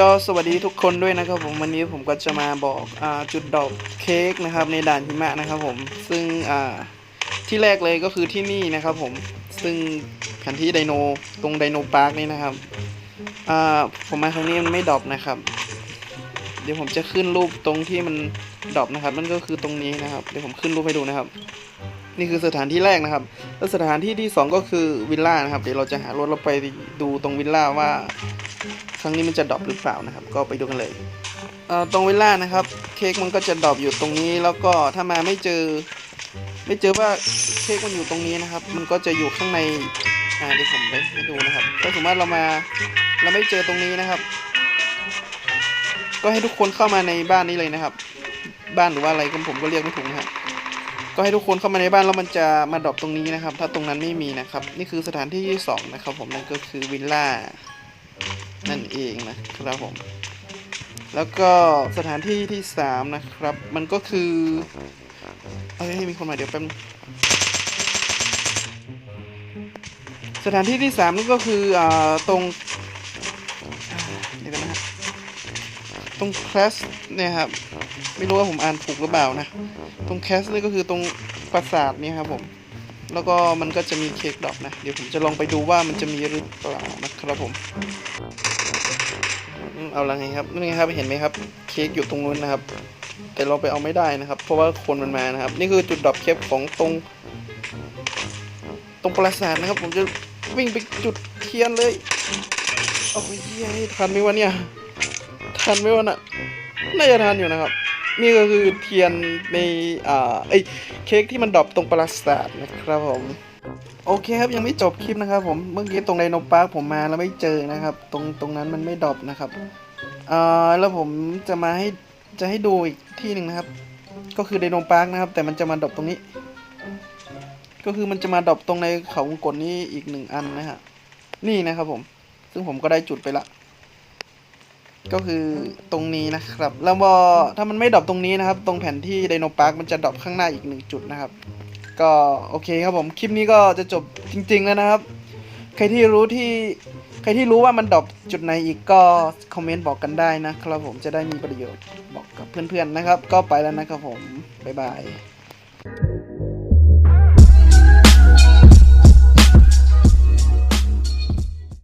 ก็สวัสดีทุกคนด้วยนะครับผมวันนี้ผมก็จะมาบอกอจุดดอกเค้กนะครับในด่านหิมะนะครับผมซึ่งที่แรกเลยก็คือที่นี่นะครับผมซึ่งแผนที่ไดโนตรงไดโนพาร์คนี่นะครับผมมาครั้งนี้มันไม่ดรอปนะครับ เดี๋ยวผมจะขึ้นรูปตรงที่มันดรอปนะครับนั่นก็คือตรงนี้นะครับเดี๋ยวผมขึ้นรูปให้ดูนะครับ นี่คือสถานที่แรกนะครับ แล้วสถานที่ที่สองก็คือวิลล่านะครับเดี๋ยวเราจะหารถเราไปดูตรงวิลล่าว่า ครั้งนี้มันจะดรอปหรือเปล่านะครับ ก็ไปดูกันเลยเตรงวิลล่านะครับ เค้กมันก็จะดรอปอยู่ตรงนี้ แล้วก็ถ้ามาไม่เจอ ไม่เจอว่าเค้กมันอยู่ตรงนี้นะครับ มันก็จะอยู่ข้างในอ่าเดี๋ยวผมไปให้ดูนะครับถ้าสมมติเรามาเราไม่เจอตรงนี้นะครับ ก็ให้ทุกคนเข้ามาในบ้านนี้เลยนะครับ บ้านหรือว่าอะไรก็ผมก็เรียกไม่ถูกนะครับก็ให้ทุกคนเข้ามาในบ้านแล้วมันจะมาดรอปตรงนี้นะครับ ถ้าตรงนั้นไม่มีนะครับ นี่คือสถานที่ที่สองนะครับ ผมนั่นก็คือวิลล่า นั่นเองนะครับผม แล้วก็สถานที่ที่สามนะครับ มันก็คือ เอ้ยมีคนมาเดี๋ยวแป๊บสถานที่ที่สามนี่ก็คืออ่าตรงอ่าเดี๋ยวกันนะฮะตรงคลาสเนี่ยครับ ไม่รู้ว่าผมอ่านถูกหรือเปล่านะ ตรงแคสนี่ก็คือตรงปราสาทเนี่ยครับผม แล้วก็มันก็จะมีเค้กดอกนะ เดี๋ยวผมจะลองไปดูว่ามันจะมีหรือเปล่านะครับผม เอาละไงครับนี่ครับเห็นไหมครับเค้กอยู่ตรงนู้นนะครับ แต่เราไปเอาไม่ได้นะครับ เพราะว่าคนมันมานะครับ นี่คือจุดดรอปเค้กของตรง ตรงปราสาทนะครับ ผมจะวิ่งไปจุดเทียนเลยโอ้ยเหี้ยทันไหมวะเนี่ยทันไหมวะน่ะน่าจะทันอยู่นะครับ นี่ก็คือเทียนในอ่าไอเค้กที่มันดรอปตรงปราสาทนะครับผมโอเคครับยังไม่จบคลิปนะครับผมเมื่อกี้ตรงไดโนพาร์คผมมาแล้วไม่เจอนะครับ ตรงตรงนั้นมันไม่ดรอปนะครับ อ่าแล้วผมจะมาให้จะให้ดูอีกที่หนึ่งนะครับ ก็คือไดโนพาร์คนะครับ แต่มันจะมาดรอปตรงนี้ ก็คือมันจะมาดรอปตรงในเขาวงกลนี้อีกหนึ่งอันนะฮะนี่นะครับผม ซึ่งผมก็ได้จุดไปละ ก็คือตรงนี้นะครับ แล้วพอถ้ามันไม่ดรอปตรงนี้นะครับ ตรงแผนที่ไดโนพาร์คมันจะดรอปข้างหน้าอีกหนึ่งจุดนะครับ ก็โอเคครับผมคลิปนี้ก็จะจบจริง ๆ แล้วนะครับ ใครที่รู้ที่ใครที่รู้ว่ามันดรอปจุดไหนอีกก็คอมเมนต์บอกกันได้นะครับผมจะได้มีประโยชน์บอกกับเพื่อนๆนะครับ ก็ไปแล้วนะครับผม บ๊ายบาย